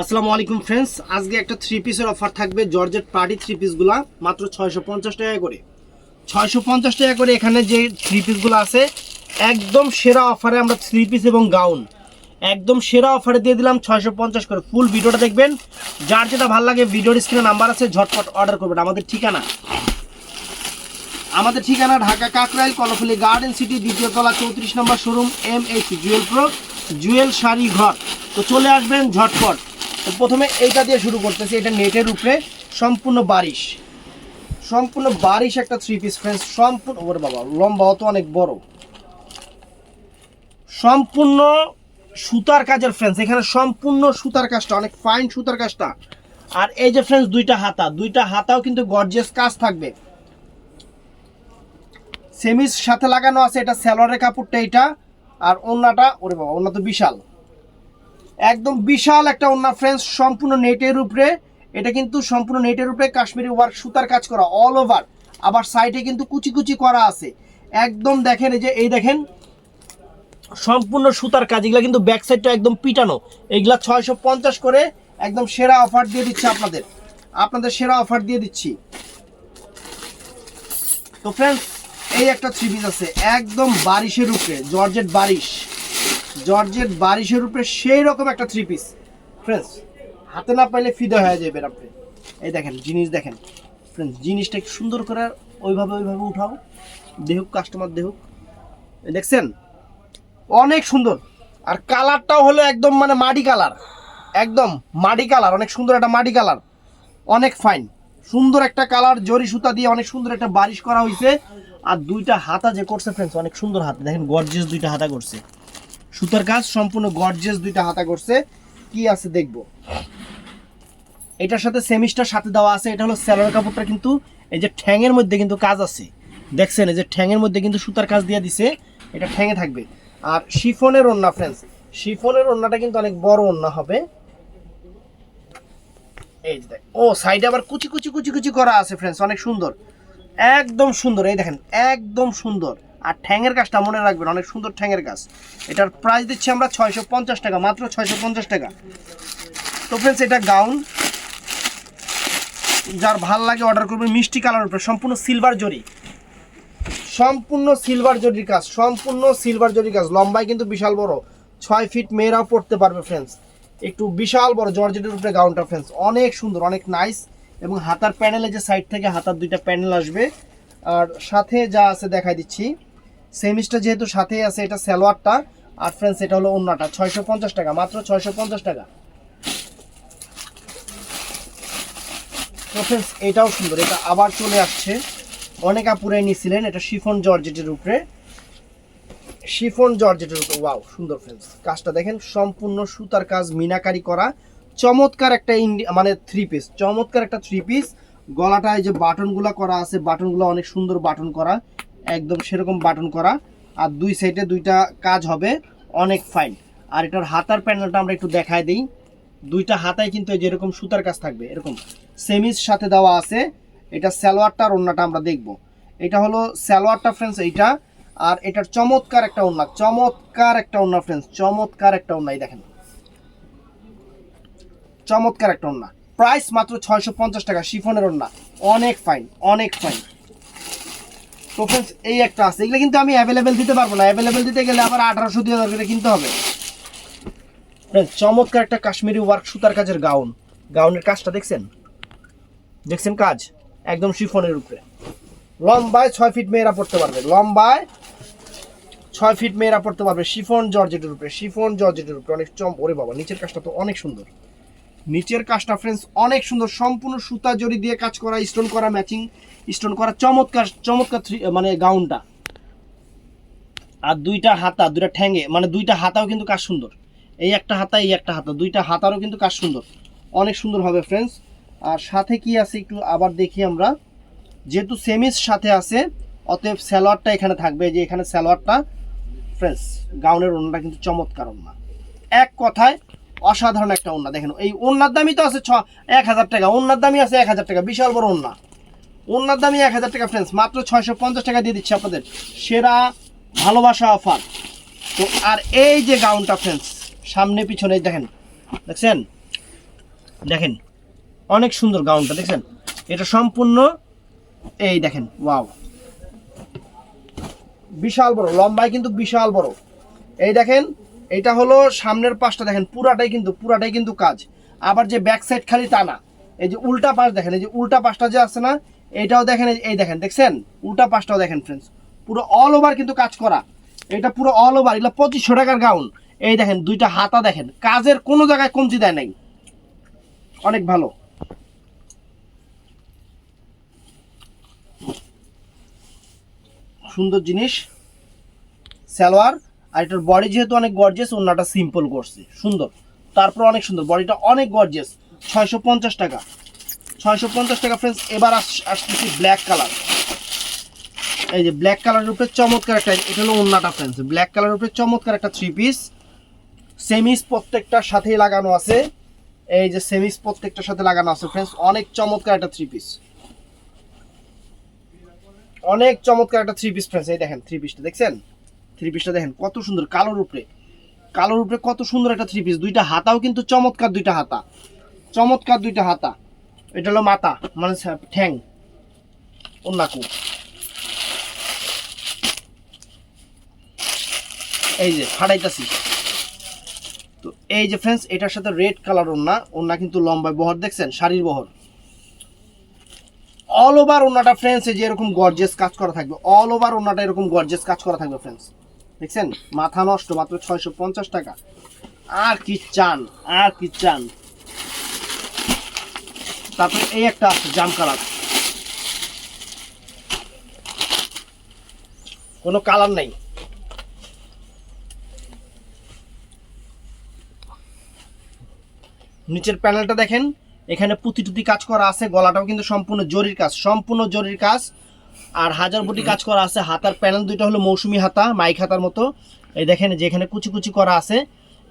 আসসালামু আলাইকুম ফ্রেন্ডস আজকে একটা থ্রি পিসের অফার থাকবে জর্জেট পার্টি থ্রি পিসগুলো মাত্র ছয়শো পঞ্চাশ টাকা করে। ছয়শো পঞ্চাশ টাকা করে এখানে যে থ্রি পিসগুলো আছে, একদম সেরা অফারে আমরা থ্রি পিস এবং গাউন একদম সেরা অফারে দিয়ে দিলাম ছয়শো পঞ্চাশ করে। ফুল ভিডিওটা দেখবেন। যার যেটা ভালো লাগে ভিডিওর স্ক্রিনে নাম্বার আছে, ঝটপট অর্ডার করবেন। আমাদের ঠিকানা? আমাদের ঠিকানা ঢাকা কাকরাইল কলফুলি গার্ডেন সিটি দ্বিতীয় তলা চৌত্রিশ নম্বর showroom M H Jewel pro Jewel sari ঘর। তো চলে আসবেন ঝটপট। তো প্রথমে এইটা দিয়ে শুরু করতেছি, এটা নেটের উপরে সম্পূর্ণ বারিশ। সম্পূর্ণ বারিশ একটা থ্রি পিস ফ্রেন্স সম্পূর্ণ ওরে বাবা লম্বাও তো অনেক বড়। সম্পূর্ণ সুতার কাজের ফ্রেন্স এখানে সম্পূর্ণ সুতার কাজটা, অনেক ফাইন সুতার কাজটা। আর এই যে ফ্রেন্স দুইটা হাতা, দুইটা হাতাও কিন্তু গর্জিয়াস কাজ থাকবে। সেমিস সাথে লাগানো আছে, এটা স্যালোয়ারের কাপড়টা এটা আর ওন্নাটা ওরে বাবা, ওন্না তো বিশাল। একদম বিশাল একটা ওন্না ফ্রেন্ডস সম্পূর্ণ নেটের উপরে। এটা কিন্তু সম্পূর্ণ নেটের উপরে কাশ্মীরি ওয়ার্ক সুতার কাজ করা অল ওভার আবার সাইডে কিন্তু কুচি কুচি করা আছে। একদম দেখেন এই যে, এই দেখেন, সম্পূর্ণ সুতার কাজ। এগুলা কিন্তু ব্যাক সাইডটা একদম পিটানো। এগুলা ছয়শো পঞ্চাশ করে একদম সেরা অফার দিয়ে দিচ্ছে আপনাদের। আপনাদের সেরা অফার দিয়ে দিচ্ছি। তো ফ্রেন্ডস এই একটা থ্রি পিস আছে। একদম বারিশের উপরে জর্জেট বারিশ। জর্জেট বারিশের উপরে সেই রকম একটা থ্রি পিস ফ্রেন্ডস হাতে না পাইলে ফিদে হয়ে যাবেন আপনি এই দেখেন, জিনিস দেখেন। ফ্রেন্ডস জিনিসটা সুন্দর করে ওইভাবে ওইভাবে উঠাও। দেহুক কাস্টমার দেহুক দেখছেন? অনেক সুন্দর। আর কালারটাও হলো একদম মানে মাটি কালার। একদম মাটি কালার, অনেক সুন্দর একটা মাটি কালার। অনেক ফাইন সুন্দর একটা কালার, জরি সুতা দিয়ে অনেক সুন্দর একটা বারিশ করা হয়েছে আর দুইটা হাতা যে করছে ফ্রেন্ডস অনেক সুন্দর হাতা। দেখেন গর্জিয়াস দুইটা হাতা করছে। সুতার কাজ সম্পূর্ণ গর্জেস দুইটা হাতা করছে। কি আছে দেখব? এটার সাথে সেমিস্টার সাথে দেওয়া আছে, এটা হলো স্যালোয়ার কাপড়টা কিন্তু এই যে ঠ্যাঙের মধ্যে কিন্তু কাজ আছে। দেখছেন, এই যে ঠ্যাঙের মধ্যে কিন্তু সুতার কাজ দিয়ে দিছে, এটা ঠ্যাঙে থাকবে। আর শিফনের ওন্না ফ্রেন্ডস শিফনের ওন্নাটা কিন্তু অনেক বড় ওন্না হবে। এই যে দেখ, ও সাইডে আবার কুচি কুচি কুচি কুচি করা আছে ফ্রেন্ডস অনেক সুন্দর। একদম সুন্দর, এই দেখেন, একদম সুন্দর। আর ঠ্যাঙের কাজটা মনে রাখবেন, অনেক সুন্দর ঠ্যাঙের কাজ এটার প্রাইস দিচ্ছি আমরা ছয়শো পঞ্চাশ টাকা, মাত্র ছয়শো পঞ্চাশ টাকা। তো ফ্রেন্ডস এটা গাউন যার ভালো লাগে অর্ডার করবেন মিষ্টি কালার উপরে, সম্পূর্ণ সিলভার জরি। সম্পূর্ণ সিলভার জরির কাজ, সম্পূর্ণ সিলভার জরির কাজ। লম্বায় কিন্তু বিশাল বড়। ছয় ফিট মেয়েরাও পড়তে পারবে ফ্রেন্ডস একটু বিশাল বড় জর্জেটের উপরে গাউনটা ফ্রেন্ডস অনেক সুন্দর, অনেক নাইস এবং হাতার প্যানেলে যে সাইড থেকে হাতার দুইটা প্যানেল আসবে। আর সাথে যা আছে দেখাই দিচ্ছি। সেমিসটা যেহেতু সাথেই আছে, এটা সালোয়ারটা। আর ফ্রেন্ডস এটা হলো অন্যটা ছয়শো পঞ্চাশ টাকা, মাত্র ছয়শো পঞ্চাশ টাকা। এটাও সুন্দর, এটা আবার চলে আসছে। অনেক আপুরে নিছিলেন, এটা শিফন জর্জেটের উপরে। শিফন জর্জেটের উপরে ওয়াও সুন্দর ফ্রেন্ডস কাজটা দেখেন, সম্পূর্ণ সুতার কাজ, মিনাকারি করা। চমৎকার একটা ইন্ডি মানে থ্রি পিস চমৎকার একটা থ্রি পিস গলাটায় যে বাটনগুলো করা আছে বাটনগুলো অনেক সুন্দর বাটন করা। একদম সেরকম বাটন করা। আর দুই সাইডে দুইটা কাজ হবে, অনেক ফাইন আর এটার হাতার প্যানেলটা আমরা একটু দেখায় দিই। দুইটা হাতায় কিন্তু এই যে এরকম সুতার কাজ থাকবে, এরকম সেমিস সাথে দেওয়া আছে। এটা সালোয়ারটা আর আমরা দেখব। এটা হলো সালোয়ারটা ফ্রেন্ডস এইটা। আর এটার চমৎকার একটা ওন্না চমৎকার একটা ওন্না ফ্রেন্ডস চমৎকার একটা ওন্না এই দেখেন। চমৎকার একটা ওন্না প্রাইস মাত্র ছয়শো পঞ্চাশ টাকা, শিফনের ওন্না অনেক ফাইন অনেক ফাইন তো এই একটা আছে। এগুলো কিন্তু আমি অ্যাভেলেবেল দিতে পারব না। অ্যাভেলেবেল দিতে গেলে আবার আঠারোশো দুই হাজার করে কিনতে হবে। চমৎকার একটা কাশ্মীরি ওয়ার্ক সুতার কাজের গাউন গাউনের কাজটা দেখছেন? দেখছেন কাজ? একদম শিফনের উপরে। লম্বায় ছয় ফিট মেয়েরা পড়তে পারবে। লম্বায় ছয় ফিট মেয়েরা পড়তে পারবে শিফন জর্জেটের উপরে। শিফন জর্জেটের উপরে। অনেক চম ওরে বাবা, নিচের কাজটা তো অনেক সুন্দর। নিচের কাজটা ফ্রেন্ডস অনেক সুন্দর, সম্পূর্ণ সুতা জড়ি দিয়ে কাজ করা স্টোন করা ম্যাচিং স্টোন করা চমৎকার চমৎকার মানে গাউনটা আর দুইটা হাতা, দুইটা ঠ্যাঙে মানে দুইটা হাতাও কিন্তু কাজ সুন্দর। এই একটা হাতা, এই একটা হাতা, দুইটা হাতারও কিন্তু কাজ সুন্দর। অনেক সুন্দর হবে ফ্রেন্ডস আর সাথে কি আছে একটু আবার দেখি আমরা। যেহেতু সেমিস সাথে আছে, অতএব স্যালোয়ারটা এখানে থাকবে যে এখানে স্যালোয়ারটা ফ্রেন্ডস গাউনের ওড়নাটা কিন্তু চমৎকার ওড়না। এক কথায় অসাধারণ একটা ওড়না, দেখেন, এই ওড়নার দামই তো আছে ছ, এক হাজার টাকা, ওড়নার দামই আছে এক হাজার টাকা, বিশাল বড় ওড়না। ওড়নার দামই এক হাজার টাকা ফ্রেন্ডস মাত্র ছয়শো পঞ্চাশ টাকা দিয়ে দিচ্ছি আপনাদের। সেরা ভালোবাসা অফার। তো, আর এই যে গাউনটা ফ্রেন্ডস সামনে পিছনে দেখেন, দেখছেন? দেখেন, অনেক সুন্দর গাউনটা, দেখছেন? এটা সম্পূর্ণ, এই দেখেন ওয়াও বিশাল বড়, লম্বায় কিন্তু বিশাল বড়। এই দেখেন এটা হলো সামনের পাশটা দেখেন, পুরাটাই কিন্তু পুরাটাই কিন্তু কাজ। আবার যে ব্যাক সাইড খালি তা না। এই যে উল্টা পাশ দেখেন, এই যে উল্টা পাশটা যে আছে না, এটাও দেখেন, এই দেখেন, দেখছেন? উল্টা পাশটাও দেখেন ফ্রেন্ডস পুরো অল ওভার কিন্তু কাজ করা। এটা পুরো অল ওভার এগুলো পঁচিশশো টাকার গাউন এই দেখেন, দুইটা হাতা দেখেন। কাজের কোনো জায়গায় কমতি দেয় নাই। অনেক ভালো। সুন্দর জিনিস। সালোয়ার। আর এটার বডি যেহেতু অনেক গর্জিয়াস অন্যটা সিম্পল করছে। সুন্দর। তারপর অনেক সুন্দর। বডিটা অনেক গর্জিয়াস ছয়শো পঞ্চাশ টাকা। ছয়শো পঞ্চাশ টাকা ফ্রেন্ডস এবার আস- আসতেছি ব্ল্যাক কালার এই যে ব্ল্যাক কালারের উপরে চমৎকার একটা, এটা হলো অন্যটা ফ্রেন্ডস ব্ল্যাক কালারের উপরে চমৎকার একটা থ্রি পিস সেমিস প্রত্যেকটার সাথেই লাগানো আছে। এই যে সেমিস প্রত্যেকটার সাথে লাগানো আছে ফ্রেন্ডস অনেক চমৎকার একটা থ্রি পিস অনেক চমৎকার একটা থ্রি পিস ফ্রেন্ডস এই দেখেন থ্রি পিসটা দেখছেন? থ্রি পিসটা দেখেন, কত সুন্দর কালোর উপরে কালোর উপরে কত সুন্দর একটা থ্রি পিস দুইটা হাতাও কিন্তু চমৎকার দুইটা হাতা। চমৎকার দুইটা হাতা। এটা হলো মাথা মানে ঠ্যাং অন্যাকু এই যে, ফাটাইতাছি। তো এই যে ফ্রেন্ডস এটার সাথে রেড কালার ওন্না ওন্না কিন্তু লম্বায় বহর, দেখছেন? শাড়ির বহর। অল ওভার ওনাটা ফ্রেন্ডস এই যে এরকম গর্জেস কাজ করা থাকবে। অল ওভার ওনাটা এরকম গর্জেস কাজ করা থাকবে ফ্রেন্ডস দেখছেন? মাথা নষ্ট, মাত্র ছয়শো পঞ্চাশ টাকা। আর কি চান, আর কি চান। তারপরে এই একটা আছে, জাম কালার। কোনো কালার নাই। নিচের প্যানেলটা দেখেন। এখানে পুঁতি টুতি কাজ করা আছে, গলাটাও কিন্তু সম্পূর্ণ জরির কাজ, সম্পূর্ণ জরির কাজ। আর হাজার বুটি কাজ করা আছে। হাতার প্যানেল দুইটা হলো মৌসুমি হাতা, মাইক হাতার মতো। এই দেখেন, যে এখানে কুচি কুচি করা আছে।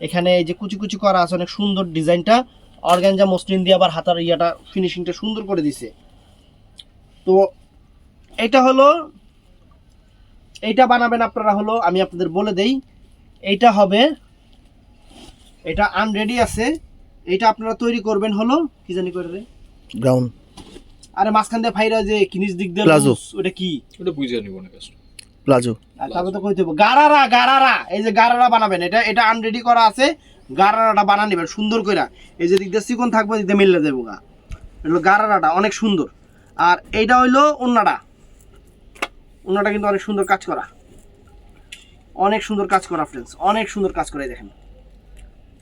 এখানে এই যে কুচি কুচি করা আছে, অনেক সুন্দর ডিজাইনটা। অর্গানজা মসলিন দিয়ে আবার হাতার ইয়াটা ফিনিশিংটা সুন্দর করে দিছে। তো এটা হলো এইটা বানাবেন আপনারা হলো, আমি আপনাদের বলে দেই এইটা হবে, এটা আনরেডি আছে। এটা আপনারা তৈরি করবেন হলো, কি জানি করে ব্রাউন আরে মাঝখান দিয়ে ফাইরা যে কিনিস দিক দিয়ে loose, ওটা কি? ওটা বুঝে নিব না প্লাজো। আর তারপর তো কইতে হবে গারারা গারারা এই যে গারারা বানাবেন এটা এটা আনরেডি করা আছে গারারাটা বানা নেবেন সুন্দর কইরা। এই যে দিক দিয়ে চিকন থাকবে দিক দিয়ে মিললে দেবো গা। এটা গারারাটা অনেক সুন্দর। আর এইটা হইল অন্যটা অন্যটা কিন্তু অনেক সুন্দর কাজ করা। অনেক সুন্দর কাজ করা ফ্রেন্ডস অনেক সুন্দর কাজ করে দেখেন।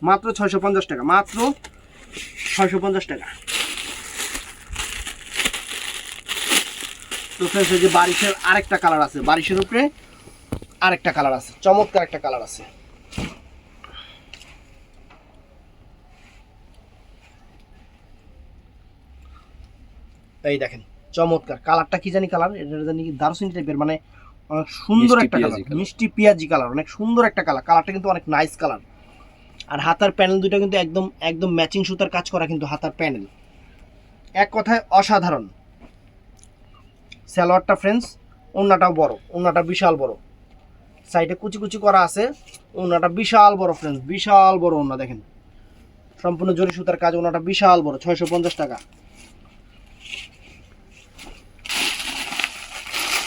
মাত্র ছয়শো পঞ্চাশ টাকা মাত্র ছয়শো পঞ্চাশ টাকা। তো ফ্রেন্ডস এই যে বারিশের আরেকটা কালার আছে। বারিশের উপরে আরেকটা কালার আছে। চমৎকার একটা কালার আছে। এই দেখেন চমৎকার। কালারটা কি জানি কালার এটা জানি কি দারুচিনি টাইপের মানে অনেক সুন্দর একটা কালার মিষ্টি পেঁয়াজি কালার অনেক সুন্দর একটা কালার কালারটা কিন্তু অনেক নাইস কালার আর হাতার প্যানেল দুটো কিন্তু একদম একদম ম্যাচিং সুতার কাজ করা কিন্তু হাতার প্যানেল এক কথায় অসাধারণ। সালোয়ারটা ফ্রেন্ডস ওন্নাটাও বড় ওন্নাটা বিশাল বড়। সাইডে কুচি কুচি করা আছে ওন্নাটা বিশাল বড় ফ্রেন্ডস বিশাল বড় ওন্না দেখেন। সম্পূর্ণ জরি সুতার কাজ ওনাটা বিশাল বড়, ছয়শো পঞ্চাশ টাকা।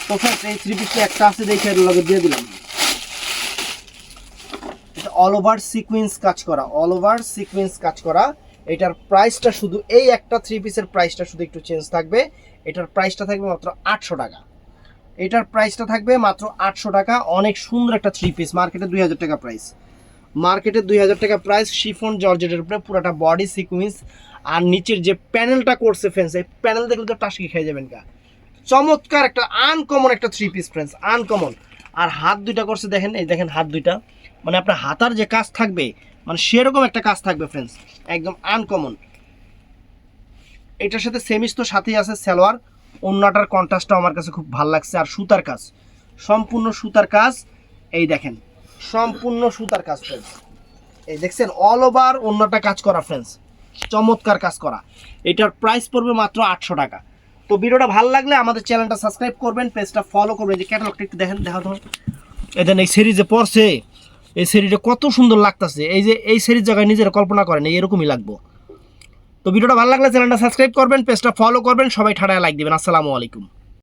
তো ফ্রেন্ডস এই থ্রি পিসটা একটা আছে দেখে লগে দিয়ে দিলাম। অল ওভার সিকোয়েন্স কাজ করা অল ওভার সিকোয়েন্স কাজ করা। এটার প্রাইসটা শুধু এই একটা থ্রি পিসের প্রাইসটা শুধু একটু চেঞ্জ থাকবে। এটার প্রাইসটা থাকবে মাত্র আটশো টাকা। এটার প্রাইসটা থাকবে মাত্র আটশো টাকা। অনেক সুন্দর একটা থ্রি পিস মার্কেটে দুই হাজার টাকা প্রাইস মার্কেটে দুই হাজার টাকা প্রাইস শিফন জর্জেটের উপরে পুরোটা বডি সিকুয়েন্স আর নিচের যে প্যানেলটা করছে ফ্রেন্ডস এই প্যানেল দেখলে তো টাসকি খেয়ে যাবেন কা চমৎকার একটা আনকমন একটা থ্রি পিস ফ্রেন্ডস আনকমন আর হাত দুইটা করছে দেখেন, এই দেখেন হাত দুইটা। মানে আপনার হাতার যে কাজ থাকবে মানে সেরকম একটা কাজ থাকবে ফ্রেন্ডস একদম আনকমন এটার সাথে সেমিস তো সাথেই আছে সালোয়ার। অন্যটার কন্ট্রাস্টটা আমার কাছে খুব ভালো লাগছে। আর সুতার কাজ। সম্পূর্ণ সুতার কাজ, এই দেখেন। সম্পূর্ণ সুতার কাজ ফ্রেন্ডস এই দেখছেন অল ওভার অন্যটা কাজ করা ফ্রেন্ডস চমৎকার কাজ করা। এটার প্রাইস পড়বে মাত্র আটশো টাকা। তো ভিডিওটা ভালো লাগলে আমাদের চ্যানেলটা সাবস্ক্রাইব করবেন পেজটা ফলো করবেন। যে ক্যাটালগটা একটু দেখেন দেখা তো এদের এই সিরিজে পড়ছে। এই সিরিজটা কত সুন্দর লাগতেছে। এই যে, এই সিরিজ জায়গায় নিজেরা কল্পনা করেন এরকমই লাগবো। তো ভিডিওটা ভালো লাগলে চ্যানেলটা সাবস্ক্রাইব করবেন পেজটা ফলো করবেন, সবাই ঠাড়ায় লাইক দিবেন। আসসালামু আলাইকুম।